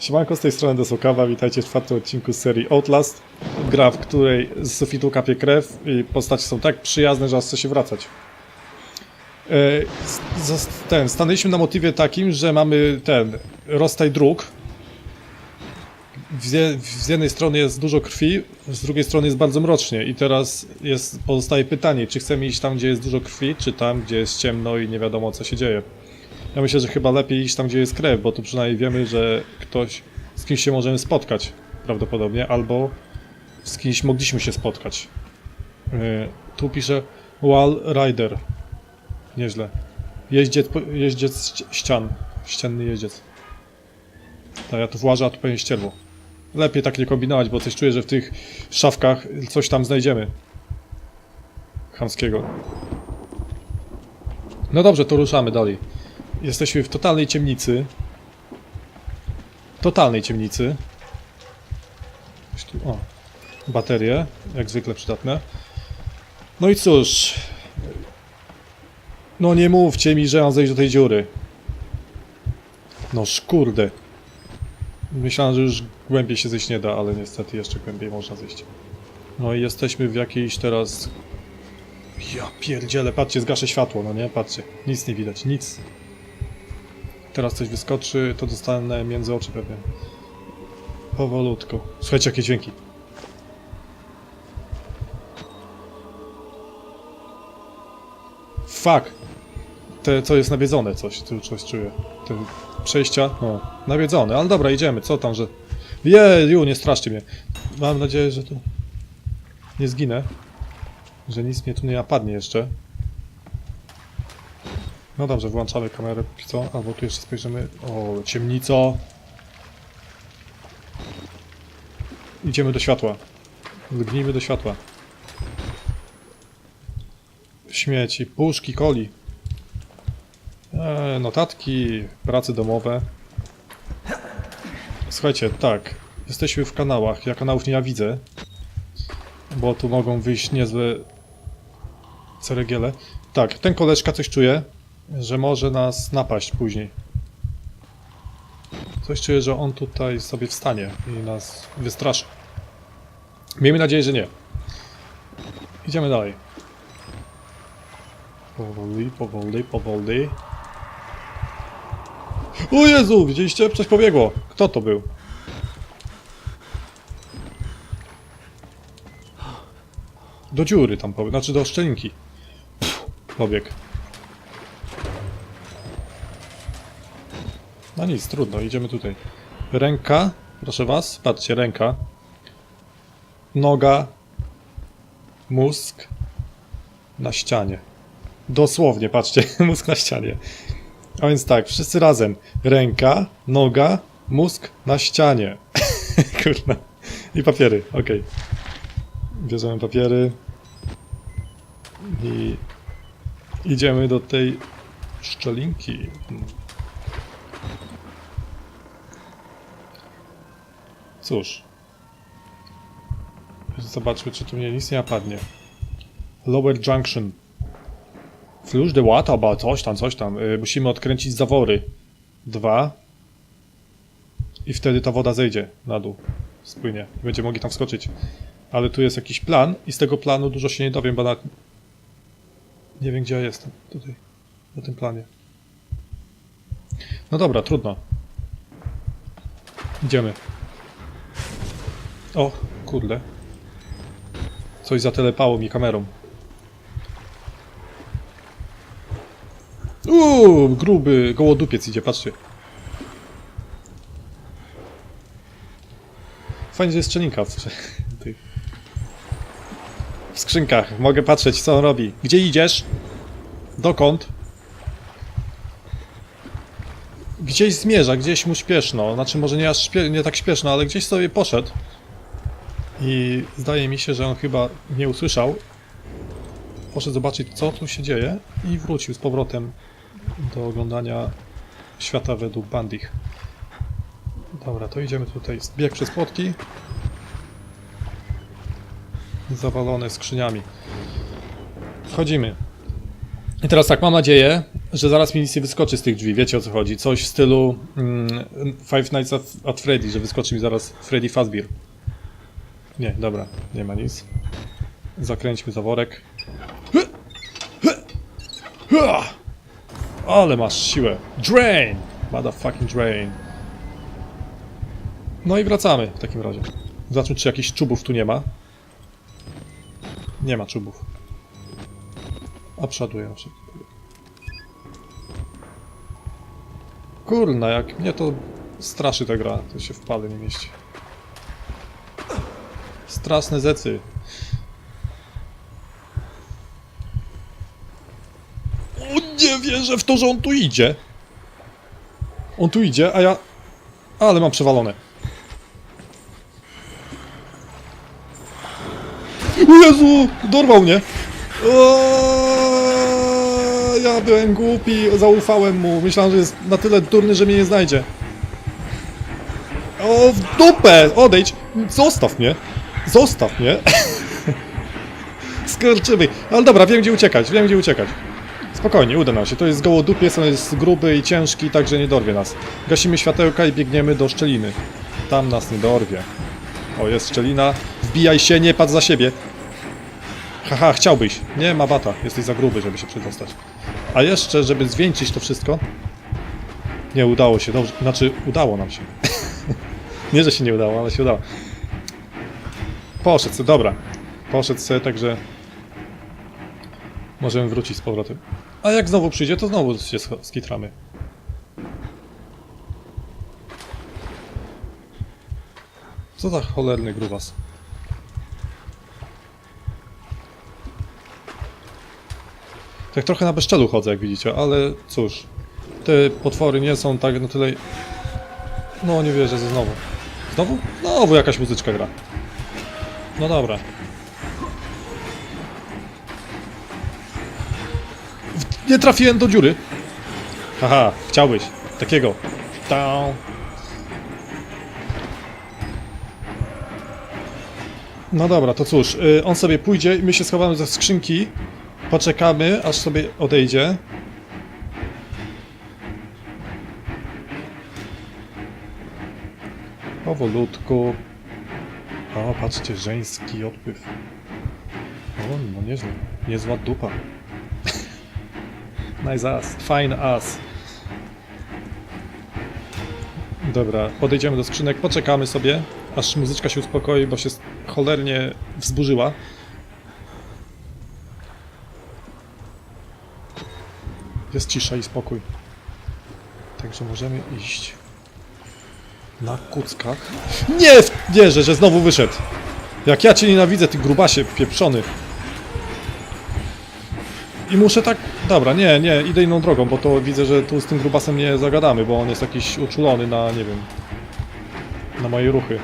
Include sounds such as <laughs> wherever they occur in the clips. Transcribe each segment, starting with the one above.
Siemanko, z tej strony Desokawa, witajcie w czwartym odcinku z serii Outlast. Gra, w której z sufitu kapie krew i postacie są tak przyjazne, że aż chce się wracać. E, ten, stanęliśmy na motywie takim, że mamy ten rozstaj dróg. Z jednej strony jest dużo krwi, z drugiej strony jest bardzo mrocznie i teraz jest, pozostaje pytanie, czy chcemy iść tam, gdzie jest dużo krwi, czy tam, gdzie jest ciemno i nie wiadomo, co się dzieje. Ja myślę, że chyba lepiej iść tam, gdzie jest krew, bo tu przynajmniej wiemy, że ktoś, z kimś się możemy spotkać prawdopodobnie, albo z kimś mogliśmy się spotkać. Yy, tu pisze Wall Rider. Nieźle. Jeździec, jeździec ści- ścian. Ścienny jeździec. Tak, ja tu włażę, a tu pewnie ścierwo. Lepiej tak nie kombinować, bo coś czuję, że w tych szafkach coś tam znajdziemy. Chamskiego. No dobrze, to ruszamy dalej. Jesteśmy w totalnej ciemnicy. Totalnej ciemnicy. O, baterie, jak zwykle przydatne. No i cóż. No nie mówcie mi, że mam zejść do tej dziury. No kurde. Myślałem, że już głębiej się zejść nie da, ale niestety jeszcze głębiej można zejść. No i jesteśmy w jakiejś teraz... Ja pierdzielę, patrzcie, zgaszę światło, no nie? Patrzcie, nic nie widać, nic. Teraz coś wyskoczy, to dostanę między oczy pewnie. Powolutku. Słuchajcie, jakie dźwięki. Fuck! Te, co jest nawiedzone coś, tu coś czuję. Te przejścia, no, nawiedzone, ale dobra, idziemy, co tam, że... Jeju, nie straszcie mnie. Mam nadzieję, że tu nie zginę. Że nic mnie tu nie napadnie jeszcze. No dobrze, włączamy kamerę póki co, albo tu jeszcze spojrzymy. O, ciemnico. Idziemy do światła. Lgnijmy do światła. Śmieci, puszki, coli. E, notatki, prace domowe. Słuchajcie, tak. Jesteśmy w kanałach. Ja kanałów nie widzę. Bo tu mogą wyjść niezłe ceregiele. Tak, ten koleżka coś czuje, że może nas napaść później. Coś czuję, że on tutaj sobie wstanie i nas wystraszy. Miejmy nadzieję, że nie. Idziemy dalej. Powoli, powoli, powoli. O Jezu, widzieliście? Coś pobiegło. Kto to był? Do dziury tam pobiegł, znaczy do szczelinki. Pff, No nic, trudno, idziemy tutaj. Ręka, proszę was, patrzcie, ręka. Noga. Mózg. Na ścianie. Dosłownie, patrzcie, <laughs> mózg na ścianie. A więc tak, wszyscy razem. Ręka, noga, mózg na ścianie. <laughs> Kurna. I papiery, okej. Bierzemy papiery. I idziemy do tej szczelinki. Cóż. Zobaczmy, czy tu mnie nic nie napadnie. Lower Junction. Flush the water, ba coś tam, coś tam. Y, musimy odkręcić zawory. Dwa. I wtedy ta woda zejdzie na dół. Spłynie. Będziemy mogli tam wskoczyć. Ale tu jest jakiś plan i z tego planu dużo się nie dowiem, bo na... Nie wiem, gdzie ja jestem. Tutaj. Na tym planie. No dobra, trudno. Idziemy. O, kurde. Coś zatelepało mi kamerą. Uuu, gruby gołodupiec idzie, patrzcie. Fajnie, że jest strzelinka w, <laughs> w skrzynkach. Mogę patrzeć, co on robi. Gdzie idziesz? Dokąd? Gdzieś zmierza, gdzieś mu śpieszno. Znaczy, może nie, aż śpie nie tak śpieszno, ale gdzieś sobie poszedł. I zdaje mi się, że on chyba nie usłyszał. Poszedł zobaczyć, co tu się dzieje i wrócił z powrotem do oglądania świata według Bandich. Dobra, to idziemy tutaj. Bieg przez płotki. Zawalone skrzyniami. Wchodzimy. I teraz tak, mam nadzieję, że zaraz mi nic nie wyskoczy z tych drzwi, wiecie o co chodzi. Coś w stylu mm, Five Nights at, Freddy, że wyskoczy mi zaraz Freddy Fazbear. Nie, dobra, nie ma nic. Zakręćmy zaworek. Ale masz siłę. Drain! Motherfucking drain. No i wracamy w takim razie. Zobaczmy, czy jakichś czubów tu nie ma. Nie ma czubów. A przoduję. przoduję. Kurna, jak mnie to straszy ta gra, to się w pale nie mieści. Straszne zecy. O, nie wierzę w to, że on tu idzie. On tu idzie, a ja... Ale mam przewalone. Jezu! Dorwał mnie! O, ja byłem głupi, zaufałem mu. Myślałem, że jest na tyle durny, że mnie nie znajdzie. O, w dupę! Odejdź! Zostaw mnie! Zostaw mnie! Skurczyby. Ale dobra, wiem gdzie uciekać, wiem gdzie uciekać. Spokojnie, uda nam się. To jest gołodupiec, on jest gruby i ciężki, także nie dorwie nas. Gasimy światełka i biegniemy do szczeliny. Tam nas nie dorwie. O, jest szczelina. Wbijaj się, nie patrz za siebie. Haha, chciałbyś. Nie ma bata. Jesteś za gruby, żeby się przedostać. A jeszcze, żeby zwieńczyć to wszystko... Nie, udało się. Dobrze. Znaczy, udało nam się. <laughs> nie, że się nie udało, ale się udało. Poszedł sobie, dobra. Poszedł sobie, także... Możemy wrócić z powrotem. A jak znowu przyjdzie, to znowu się skitramy. Co za cholerny grubas. Tak trochę na bezczelu chodzę, jak widzicie, ale cóż. Te potwory nie są tak na tyle... No, nie wierzę, że znowu. Znowu? Znowu jakaś muzyczka gra. No dobra. Nie trafiłem do dziury. Haha, chciałbyś. Takiego. Down. No dobra, to cóż, y, on sobie pójdzie i my się schowamy za skrzynki. Poczekamy, aż sobie odejdzie. Powolutku. O, patrzcie, żeński odpływ. O, no nieźle. Niezła dupa. <laughs> nice ass. Fine ass. Dobra, podejdziemy do skrzynek, poczekamy sobie, aż muzyczka się uspokoi, bo się cholernie wzburzyła. Jest cisza i spokój. Także możemy iść na kuckach. Nie wierzę, że znowu wyszedł. Jak ja cię nienawidzę, ty grubasie pieprzony. I muszę tak... Dobra, nie, nie, idę inną drogą, bo to widzę, że tu z tym grubasem nie zagadamy, bo on jest jakiś uczulony na, nie wiem... Na moje ruchy.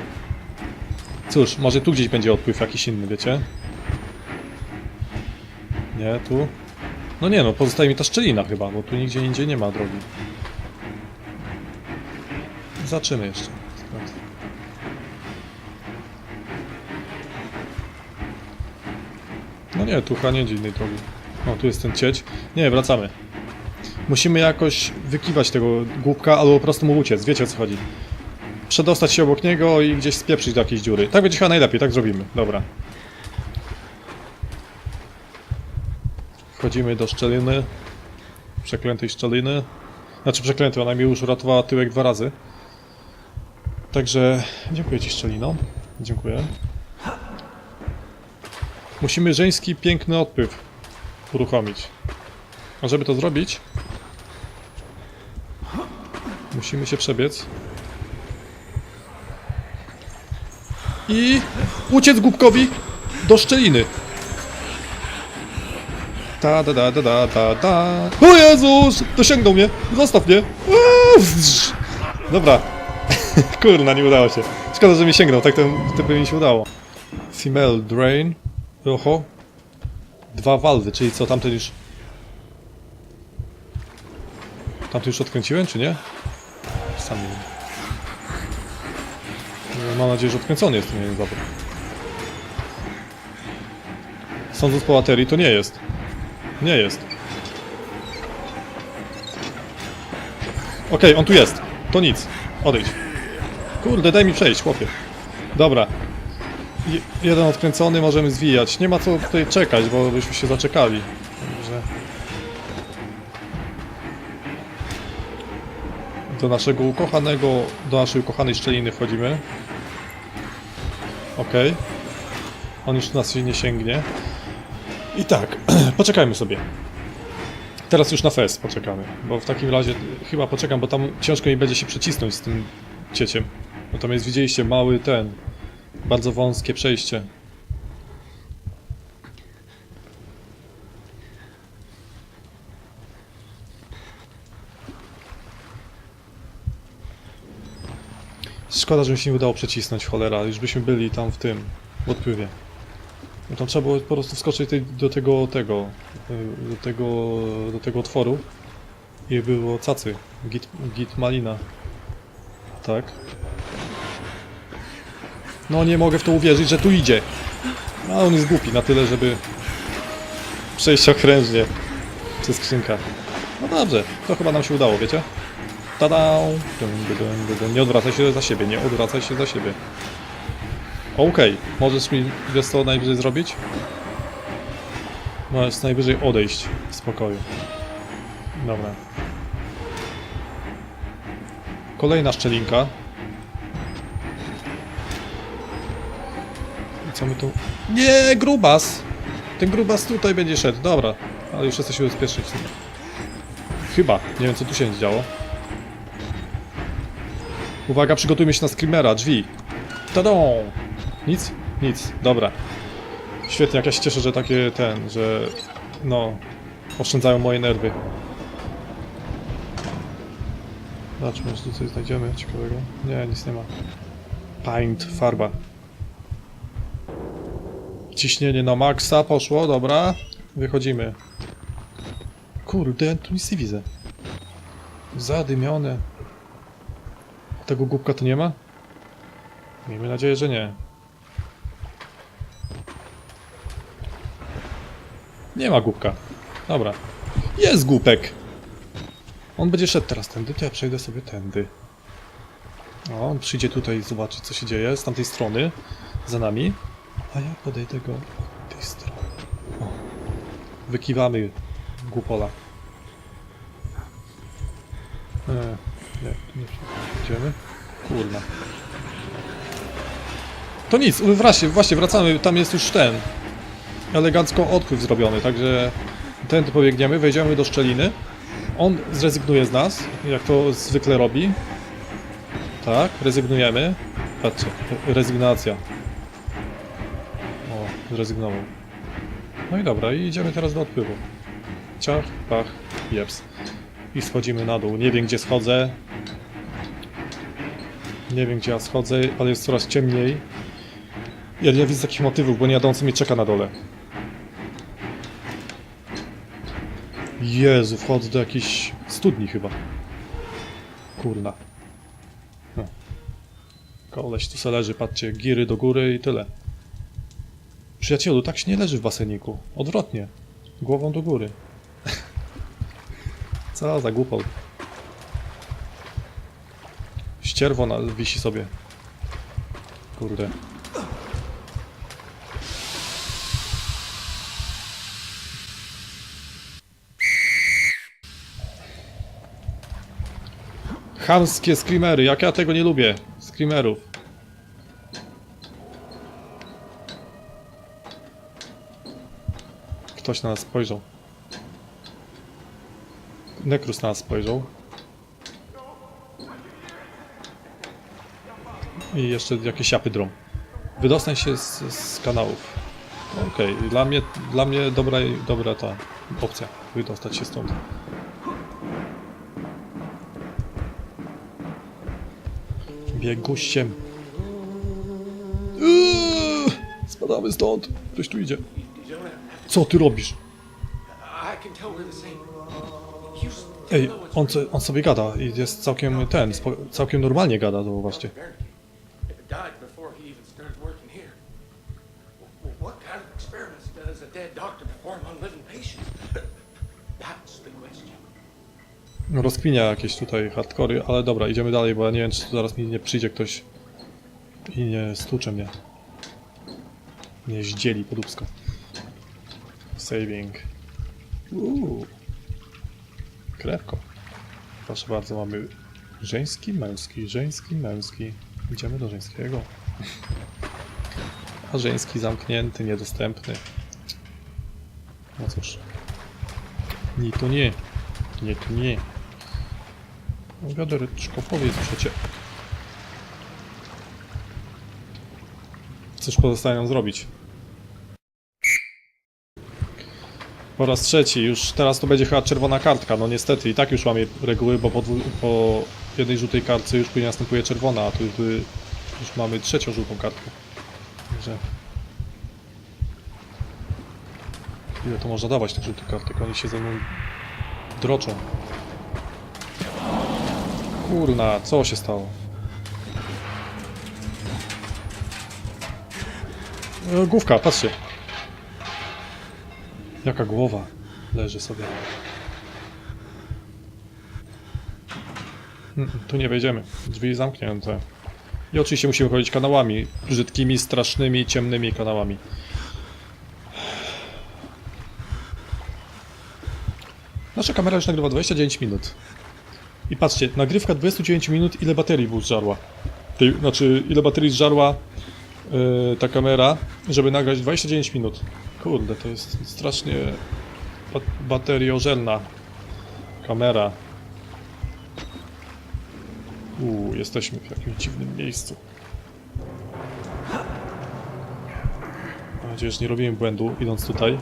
Cóż, może tu gdzieś będzie odpływ jakiś inny, wiecie? Nie, tu... No nie no, pozostaje mi ta szczelina chyba, bo tu nigdzie indziej nie ma drogi. Zaczymy jeszcze. No nie, tu chyba nie będzie innej drogi. O, tu jest ten cieć. Nie, wracamy. Musimy jakoś wykiwać tego głupka, albo po prostu mu uciec, wiecie o co chodzi. Przedostać się obok niego i gdzieś spieprzyć do jakiejś dziury. Tak będzie chyba najlepiej, tak zrobimy. Dobra. Wchodzimy do szczeliny. Przeklętej szczeliny. Znaczy przeklętej, ona mi już uratowała tyłek dwa razy. Także dziękuję Ci szczelino. Dziękuję. Musimy żeński piękny odpływ uruchomić. A żeby to zrobić, musimy się przebiec. I uciec głupkowi do szczeliny. Ta da da da da da da. O Jezus! Dosięgnął mnie! Zostaw mnie! Dobra. <laughs> Kurna, nie udało się. Szkoda, że mnie sięgnął, tak to, to mi się udało. Female drain. Oho. Dwa walwy, czyli co, tamten już... Tamten już odkręciłem, czy nie? Sam nie wiem. No, Mam nadzieję, że odkręcony jest, nie wiem, zapór. Sądząc po baterii, to nie jest. Nie jest. Okej, on tu jest. To nic. Odejdź. Kurde, daj mi przejść, chłopie. Dobra. Je- jeden odkręcony, możemy zwijać. Nie ma co tutaj czekać, bo byśmy się zaczekali. Także... Do naszego ukochanego, do naszej ukochanej szczeliny wchodzimy. Okej. On już nas nie sięgnie. I tak, <clears throat> poczekajmy sobie. Teraz już na fest poczekamy, bo w takim razie chyba poczekam, bo tam ciężko mi będzie się przecisnąć z tym cieciem. Natomiast widzieliście mały ten, bardzo wąskie przejście. Szkoda, że mi się nie udało przecisnąć, cholera. Już byśmy byli tam w tym, w odpływie. No tam trzeba było po prostu wskoczyć do tego, tego, y, do tego, do tego otworu i było cacy. Git, git malina. Tak. No nie mogę w to uwierzyć, że tu idzie. A on jest głupi na tyle, żeby przejść okrężnie przez skrzynkę. No dobrze, to chyba nam się udało, wiecie? Tada! Nie odwracaj się za siebie, nie odwracaj się za siebie. Okej, możesz mi wiesz co najwyżej zrobić? Możesz najwyżej odejść w spokoju. Dobra. Kolejna szczelinka. Co my tu... Nie, grubas! Ten grubas tutaj będzie szedł, dobra. Ale już jesteśmy bezpieczni. Chyba. Nie wiem co tu się działo. Uwaga, przygotujmy się na screamera, drzwi. Tadą! Nic? Nic, dobra. Świetnie, jak ja się cieszę, że takie ten, że no, oszczędzają moje nerwy. Zobaczmy, czy tu coś znajdziemy ciekawego. Nie, nic nie ma. Paint, farba. Ciśnienie na maksa poszło, dobra. Wychodzimy. Kurde, tu nic nie widzę. Zadymione. Tego głupka tu nie ma? Miejmy nadzieję, że nie. Nie ma głupka. Dobra. Jest głupek! On będzie szedł teraz tędy, to ja przejdę sobie tędy. O, on przyjdzie tutaj i zobaczy co się dzieje z tamtej strony. Za nami. A ja podejdę go od tej strony. O. Wykiwamy głupola. E, nie, tu nie przejdziemy. Kurna. To nic, właśnie, właśnie wracamy, tam jest już ten elegancko odpływ zrobiony, także tędy pobiegniemy, wejdziemy do szczeliny. On zrezygnuje z nas, jak to zwykle robi. Tak, rezygnujemy. Patrzcie, re- rezygnacja. Zrezygnował. No i dobra, i idziemy teraz do odpływu. Ciach, pach, jeps. I schodzimy na dół. Nie wiem gdzie schodzę. Nie wiem gdzie ja schodzę, ale jest coraz ciemniej. Ja nie widzę takich motywów, bo niejadący mnie czeka na dole. Jezu, wchodzę do jakiejś studni chyba. Kurna. No. Koleś tu se leży, patrzcie, giry do góry i tyle. Przyjacielu, tak się nie leży w baseniku. Odwrotnie. Głową do góry. <laughs> Co za głupol. Ścierwo na, wisi sobie. Kurde. Chamskie screamery, jak ja tego nie lubię. Screamerów. Ktoś na nas spojrzał. Nekrus na nas spojrzał. I jeszcze jakieś siapy drom. Wydostań się z, z kanałów. Okej, dla mnie, dla mnie dobra, dobra ta opcja. Wydostać się stąd. Biegusiem. Eee, Spadamy stąd. Ktoś tu idzie. Co ty robisz? Ej, on, on sobie gada i jest całkiem ten, całkiem normalnie gada, to właśnie. Rozkminia jakieś tutaj hardkory, ale dobra, idziemy dalej, bo ja nie wiem, czy zaraz mi nie przyjdzie ktoś i nie stłucze mnie. Nie zdzieli podupsko. Saving. Uuu. Krewko. Proszę bardzo, mamy żeński, męski, żeński, męski. Idziemy do żeńskiego. A żeński zamknięty, niedostępny. No cóż. Nie, to nie. Nie, to nie. Wiadereczko, powiedz przecie. Cóż pozostaje nam zrobić? Po raz trzeci, już teraz to będzie chyba czerwona kartka, no niestety i tak już mamy reguły, bo po, po jednej żółtej kartce już później następuje czerwona, a tu już mamy trzecią żółtą kartkę. Także... Ile to można dawać tych żółtych kartek? Oni się ze mną droczą. Kurna, co się stało? E, Główka, patrzcie. Jaka głowa leży sobie. Mm, Tu nie wejdziemy. Drzwi zamknięte. I oczywiście musimy chodzić kanałami. Brzydkimi, strasznymi, ciemnymi kanałami. Nasza kamera już nagrywa 29 minut. I patrzcie, nagrywka 29 minut, ile baterii był zżarła. Tej, znaczy, ile baterii zżarła yy, ta kamera, żeby nagrać 29 minut. Kurde, to jest strasznie ba bateriożelna kamera. Uuu, jesteśmy w jakimś dziwnym miejscu. Mam nadzieję, że nie robimy błędu idąc tutaj.